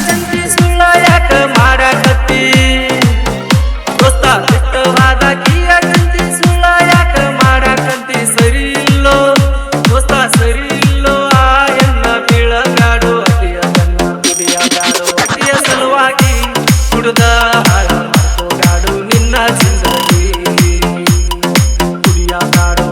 ಚಂದ್ರಿ ಸುಳ್ಳ ಯಾಕ ಮಾಡಕತ್ತಿ ದೋಸ್ತ ಬಿಟ್ಟವಾದ ಕಿಯ ಚಂದ್ರಿ ಸುಳ್ಳ ಯಾಕ ಮಾಡಕತ್ತಿ ಸರಿ ಇಲ್ಲೋ ದೋಸ್ತ ಸರಿ ಇಲ್ಲೋ ಆ ಎನ್ನ ಬೀಳಗಾಡು ಅತಿಯ ತನ್ನ ಕುಡಿಯಗಾಡು ಅತಿಯ ಸಲುವಾಗಿ ಕುಡಿದ ಹಾಳಾಡು ನಿನ್ನ ಜಿಂದಗಿ ಕುಡಿಯಗಾಡು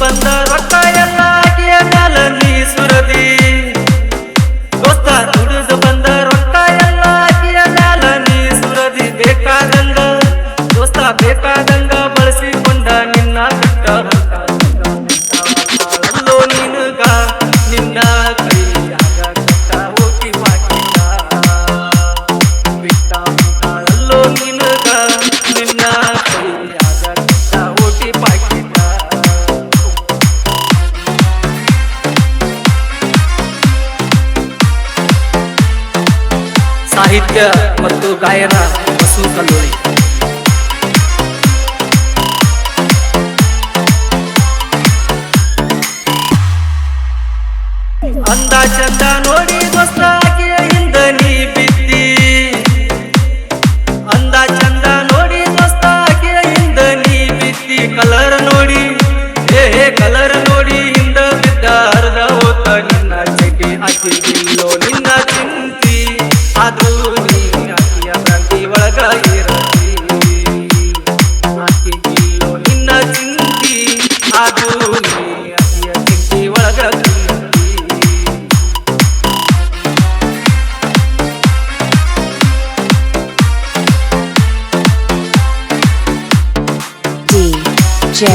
ಬಂದ ರೊಕ್ಕ ಎಲ್ಲ ಆಕೆಯ ನೀ ಸುರದಿ. ಸಾಹಿತ್ಯ ಮತ್ತು ಗಾಯನ ಬಸು ಕಲ್ಲೂರಿ. ಅಂದ ಚಂದ ನೋಡಿ ದೋಸ್ತ. J.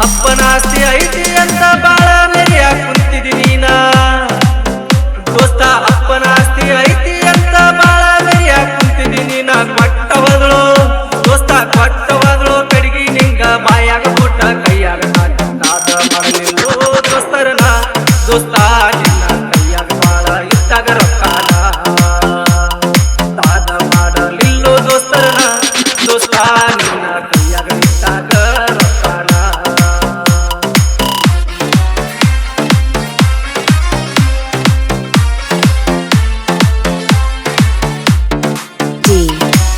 अपना से आई थी अंत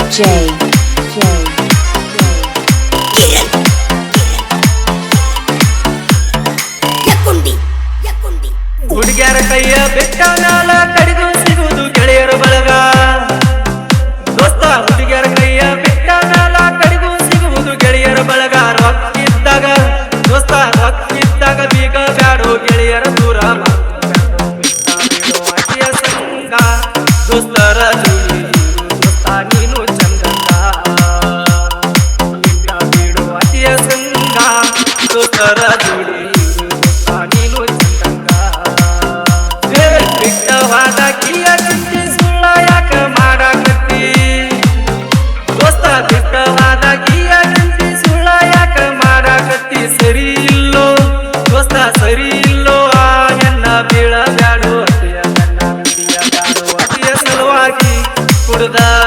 J. J. ಹುಡುಗ್ಯಾರ ಕೈಯ ಬೆಟ್ಟ ನಾಲ ಕಡಿದು ಸಿಗುವುದು ಗೆಳೆಯರು ಬಳಗ ಗೆಳೆಯರ ದೂರ After